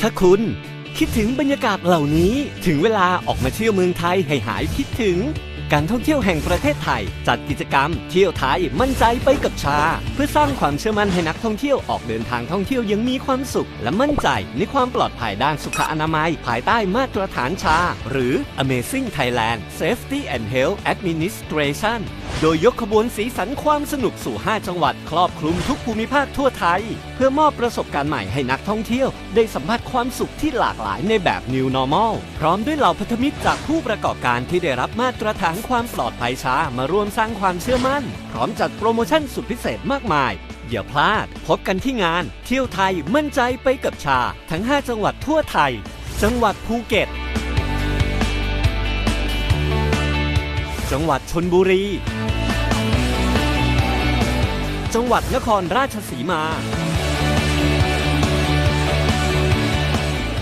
ถ้าคุณคิดถึงบรรยากาศเหล่านี้ถึงเวลาออกมาเที่ยวเมืองไทยให้หายคิดถึง การท่องเที่ยวแห่งประเทศไทย จัดกิจกรรม เที่ยวไทยมั่นใจไปกับชา เพื่อสร้างความเชื่อมั่นให้นักท่องเที่ยวออกเดินทางท่องเที่ยวยังมีความสุข และมั่นใจในความปลอดภัยด้านสุขอนามัย ภายใต้มาตรฐานชา หรือ Amazing Thailand Safety and Health Administration โดยยกขบวนสีสันความสนุกสู่ 5 จังหวัด ครอบคลุมทุกภูมิภาคทั่วไทย เพื่อมอบประสบการณ์ใหม่ให้นักท่องเที่ยว ได้สัมผัสความสุขที่หลากหลายในแบบ New Normal พร้อมด้วยเหล่าพันธมิตรจากผู้ประกอบการที่ได้รับมาตรฐานความปลอดภัยชามาร่วมสร้างความเชื่อมั่น พร้อมจัดโปรโมชั่นสุดพิเศษมากมายอย่าพลาด พบกันที่งาน เที่ยวไทยมั่นใจไปกับชา ทั้ง 5 จังหวัดทั่วไทย จังหวัดภูเก็ต จังหวัดชนบุรี จังหวัดนครราชสีมา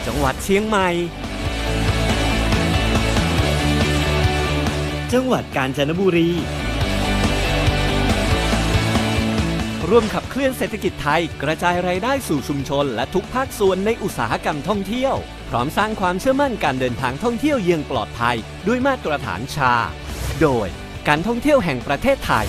จังหวัดเชียงใหม่ จังหวัดกาญจนบุรี ร่วมขับเคลื่อนเศรษฐกิจไทย กระจายรายได้สู่ชุมชน และทุกภาคส่วนในอุตสาหกรรมท่องเที่ยว พร้อมสร้างความเชื่อมั่นการเดินทางท่องเที่ยวเยืองปลอดภัย ด้วยมาตรฐานชา โดยการท่องเที่ยวแห่งประเทศไทย